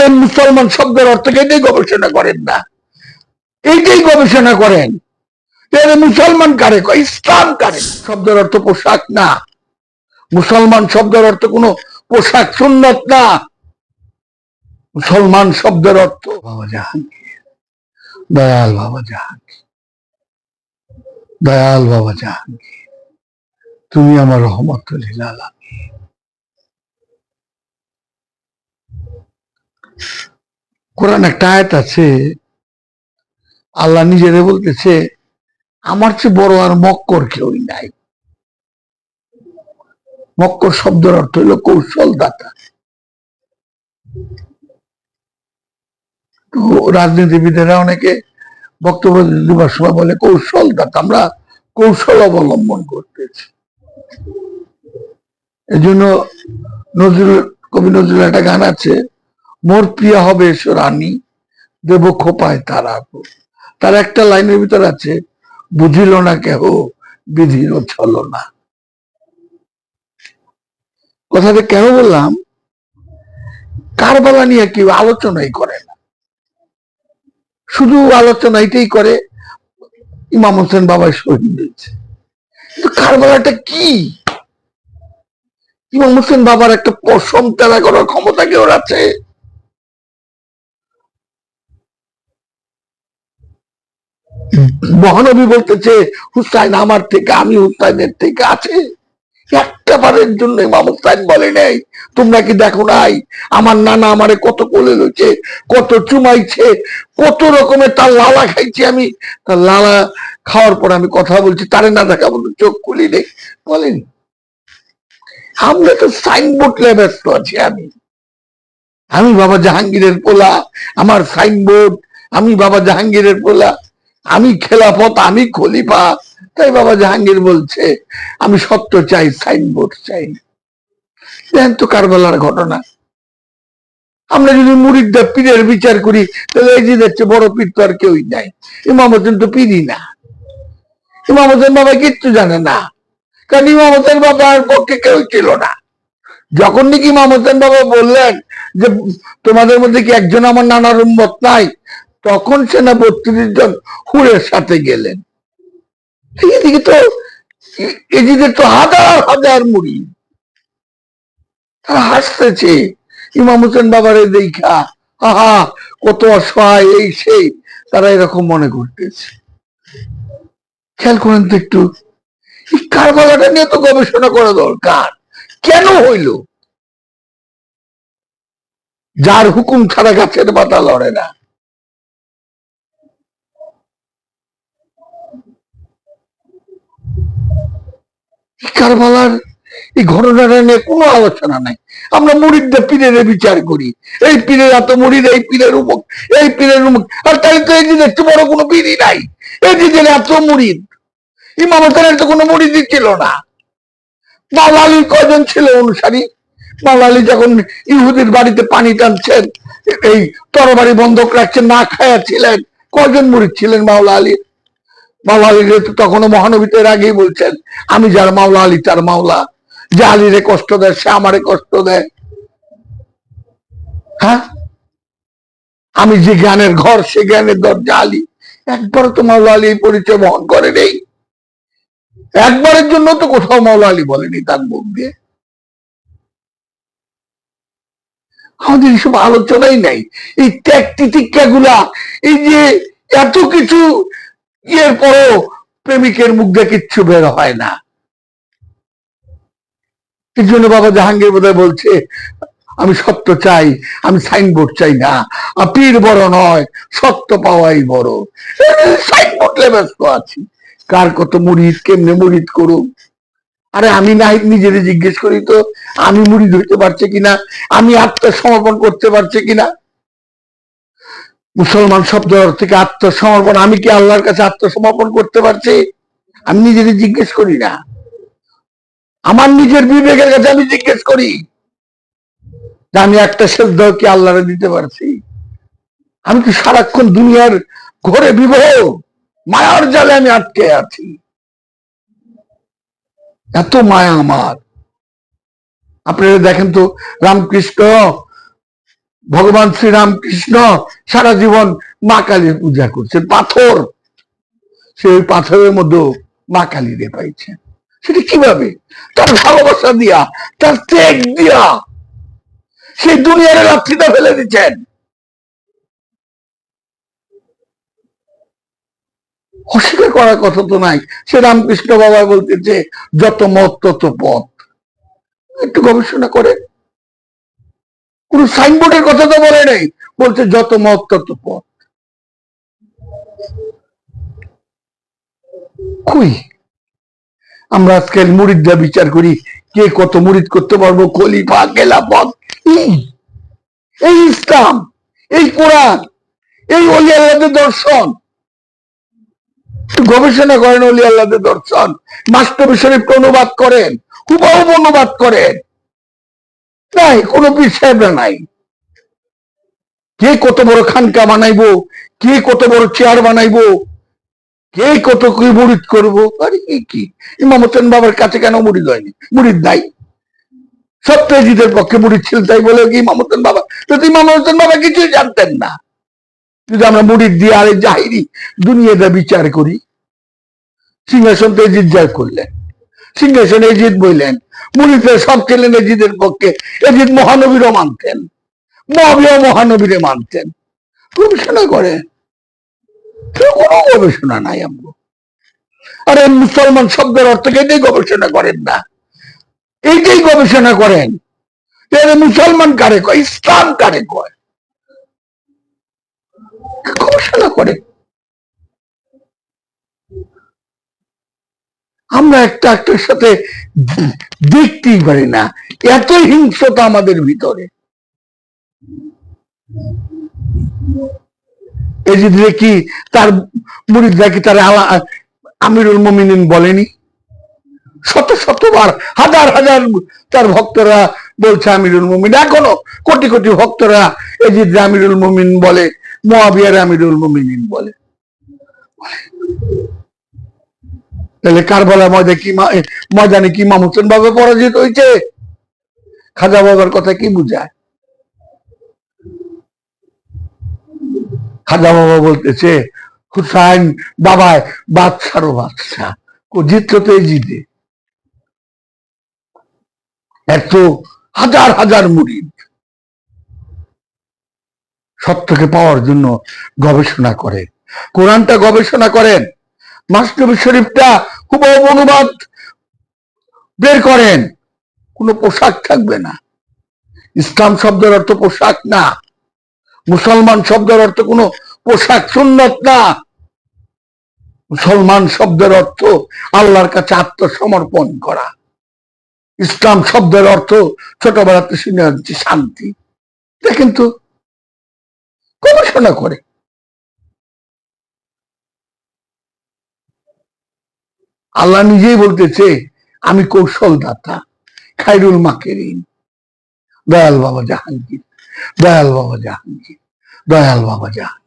আরে মুসলমান শব্দের অর্থকে এটাই গবেষণা করেন না। এইটাই গবেষণা করেন। মুসলমান কারে ইসলাম কারে? শব্দের অর্থ পোশাক না। মুসলমান শব্দের অর্থ কোনো পোশাক সুন্নত না। মুসলমান শব্দের অর্থ বাবা জাহাঙ্গীর। দয়াল বাবা জাহাঙ্গীর। দয়াল বাবা জাহাঙ্গীর। তুমি আমার রহমতুল্লিল কোরআন একটা আয়াত আছে, আল্লাহ নিজেরে বলতেছে, আমার চেয়ে বড় আর মক্কর কেউই নাই। মক্কর শব্দের অর্থ হইল কৌশলদাতা। তো রাজনীতিবিদেরা অনেকে বক্তব্য দেবার সময় বলে কৌশলদাতা। আমরা কৌশল অবলম্বন করতেছি। এই জন্য নজরুল, কবি নজরুল একটা গান আছে মোর প্রিয়া হবে এসো রানী, দেব খোপায় তারা তার একটা লাইনের ভিতর আছে, বুঝিল না কেহ, বিধির চলো না। কথাটা কেন বললাম? কারবালা নিয়ে কেউ আলোচনাই করে না। শুধু আলোচনা এটাই করে, ইমাম হোসেন বাবা শহীদ হয়েছে। কারবালাটা কি? ইমাম হোসেন বাবার একটা পশম তেলা করার ক্ষমতা কেউ আছে? মহানবী বলতেছে, হুসাইন আমার থেকে, আমি হুসাইনের থেকে আছে। একটা বারের জন্য ইমাম হুসাইন বলে নেই, তোমরা কি দেখো নাই? আমার নানা আমারে কত কোলে লইছে, কত চুমাইছে, কত রকমের তার লালা খাইছি আমি। তার লালা খাওয়ার পর আমি কথা বলছি, তারে না দেখা বলতো চোখ খুলি নেই বলেন। আমরা তো সাইনবোর্ড ব্যস্ত আছি আমি। আমি বাবা জাহাঙ্গীরের পোলা, আমার সাইনবোর্ড, আমি বাবা জাহাঙ্গীরের পোলা। আমি খেলাফত, আমি খলিফা। তাই বাবা জাহাঙ্গীর বলছে, আমি সত্য চাই, সাইনবোর্ড চাই। দেখেন তো কারবালার ঘটনা। আমরা যদি মুরিদদের পীরের বিচার করি, তাহলে এই যে দেখছে বড় পীর তো আর কেউই নাই। ইমাম হোসেন তো পীরই না। ইমাম হোসেন বাবা কিচ্ছু জানে না। কারণ ইমাম হোসেন বাবার পক্ষে কেউ ছিল না। যখন নাকি ইমাম হোসেন বাবা বললেন যে, তোমাদের মধ্যে কি একজন আমার নানার উন্মত নাই? তখন সেনা বত্রিশ জন হুরের সাথে গেলেন। এদিকে তো এদিকে তো হাজার হাজার মুড়ি। তারা হাসতেছে, ইমাম হোসেন বাবারে দেখা, আহা, কত অসহায় এই সেই। তারা এরকম মনে করতেছে। খেয়াল করেন তো একটু কারবালাটা নিয়ে তো গবেষণা করা দরকার। কেন হইল? যার হুকুম ছাড়া গাছের পাতা লড়ে না। কারবালার এই ঘটনাটা নিয়ে কোনো আলোচনা নাই। আমরা মুড়িদদের পীরের বিচার করি। এই পীরের এত মুড়িদ, এই পীরের উমুক, এই পীরের উমুক। আর তাই তো এই দিনের বড় কোনো পীরই নাই। এই দিনের এত মুড়িদ। ইমাম তো কোনো মুড়িদই ছিল না। মাওলা আলীর কজন ছিল অনুসারী? মাওলা আলী যখন ইহুদির বাড়িতে পানি টানছেন, এই তরবারি বন্ধক রাখছেন, না খায়া ছিলেন কজন মুড়িদ ছিলেন মাওলা আলীর মাওলা আলী তো তখনও মহানবীতের আগেই বলছেন, আমি যার মাওলা আলী, তার মাওলা। যে আলীরে কষ্ট দেয়, সে আমারে কষ্ট দেয়। হ্যাঁ? আমি যে জ্ঞানের ঘর, সে জ্ঞানের দরজা আলী। একবার তো মাওলা আলী পরিচয় বহন করে নেই। একবারের জন্য তো কোথাও মাওলা আলী বলেনি তার মুখ দিয়ে। আমাদের এসব আলোচনাই নাই। এই ত্যাগ তিতিক্ষা গুলা এই যে এত কিছু ইয়ের পরও প্রেমিকের মুখ দিয়ে কিচ্ছু বের হয় না। এই জন্য বাবা জাহাঙ্গীর বোধহয় বলছে, আমি সত্য চাই, আমি সাইনবোর্ড চাই না পীর বড় নয়, সত্য পাওয়াই বড়। সাইনবোর্ড ব্যস্ত আছি। কার কত মুড়িদ, কেমনে মুড়িদ করুক? আরে আমি না নিজের জিজ্ঞেস করি তো, আমি মুড়িদ হইতে পারছে কিনা? আমি আত্মসমর্পণ করতে পারছে কিনা? মুসলমান শব্দ থেকে আত্মসমর্পণ। আমি কি আল্লাহর কাছে আত্মসমর্পণ করতে পারছি? আমি নিজের জিজ্ঞেস করি না। আমার নিজের বিবেকের কাছে আমি জিজ্ঞেস করি আমি একটা শ্রদ্ধা কি আল্লাহরে দিতে পারছি? আমি কি সারাক্ষণ দুনিয়ার ঘরে বিবাহ মায়ার জালে আমি আটকে আছি। এত মায়া আমার। আপনারা দেখেন তো রামকৃষ্ণ ভগবান শ্রীরাম কৃষ্ণ সারা জীবন মা কালীর পূজা করছেন, পাথর। সেই পাথরের মধ্যে মা কালীরে পাইছেন। সেটা কীভাবে? তার ভালোবাসা দিয়া, তার ত্যাগ দিয়া সেই দুনিয়ার রাত্রিটা ফেলে দিচ্ছেন। অস্বীকার করার কথা তো নাই। সে রামকৃষ্ণ বাবা বলতেছে, যত মত তত পথ। একটু গবেষণা করে। কোন সাইনবোর্ডের কথা তো বলে নাই। বলছে, যত মত, তত পথ। কই? আমরা আজকাল মুরিদরা বিচার করি, কে কত মুরিদ করতে পারব, খলিফা, খেলাফত এই এই ইসলাম, এই কোরআন, এই অলি আল্লাহদের দর্শন। গবেষণা করেন অলি আল্লাহদের দর্শন। মাস্টার শরীফকে অনুবাদ করেন হুবাহুব অনুবাদ করেন। নাই, কোনো সাহেবরা নাই। কে কত বড় খানকা বানাইবো, কে কত বড় চেয়ার বানাইবো, কে কত কি মুড়িদ করব, আরে কি ইমাম হোসেন বাবার কাছে কেন মুড়িদ হয়নি? মুড়িদ নাই। সত্যজিতের পক্ষে মুড়িদ ছিল তাই বলে কি ইমাম হোসেন বাবা? তো ইমাম হোসেন বাবা কিছুই জানতেন না, যদি আমরা মুড়িদ দিয়ে আরে জাহিরি দুনিয়াটা বিচার করি সিংহাসন তো জয় করলেন। সিংহাসন এজিদ বললেন মুড়িদে সব ছিলেন এজিদের পক্ষে। এজিদ মহানবীরও মানতেন। মহাবীয় মহানবীরে মানতেন। গবেষণা করে। কোনো গবেষণা নাই আমরা আরে মুসলমান শব্দের অর্থ এটাই গবেষণা করেন না। এইটাই গবেষণা করেন মুসলমান কারে কয়? ইসলাম কারে কয়? গবেষণা করে। আমরা একটা একটার সাথে দেখতেই পারি না। এত হিংসতা আমাদের ভিতরে। এই যে দেখি, তার মুরিদরা কি তার আলা- আমিরুল মমিনিন বলেনি। শত শতবার, হাজার হাজার তার ভক্তরা বলছে আমিরুল মুমিন। এখনও কোটি কোটি ভক্তরা এজিদ আমিরুল মমিন বলে, মোয়াবিয়ার আমিরুল মুমিনিন বলে। তাহলে কারবালা ময়দা কি ময়দানে কি ইমাম হোসেন বাবা পরাজিত হয়েছে খাজা বাবার কথা কি বুঝায়? খাজা বাবা বলতেছে, হুসাইন বাবায় বাদশারও বাদশা জিতলো তো জিতে। এত হাজার হাজার মুরিদ সত্যকে পাওয়ার জন্য গবেষণা করেন কোরআনটা গবেষণা করেন। মাস্টবি শরীফটা খুব অনুবাদ বের করেন। কোনো পোশাক থাকবে না। ইসলাম শব্দের অর্থ পোশাক না। মুসলমান শব্দের অর্থ কোনো পোশাক সুন্নত না। মুসলমান শব্দের অর্থ আল্লাহর কাছে আত্মসমর্পণ করা। ইসলাম শব্দের অর্থ ছোটবেলাতে শুনে শান্তি। দেখেন তো গবেষণা করে। আল্লাহ নিজেই বলতেছে, আমি কৌশল দাতা খাইরুল মাকেরিন। দয়াল বাবা জাহাঙ্গীর, দয়াল বাবা জাহাঙ্গীর, দয়াল বাবা জাহাঙ্গীর।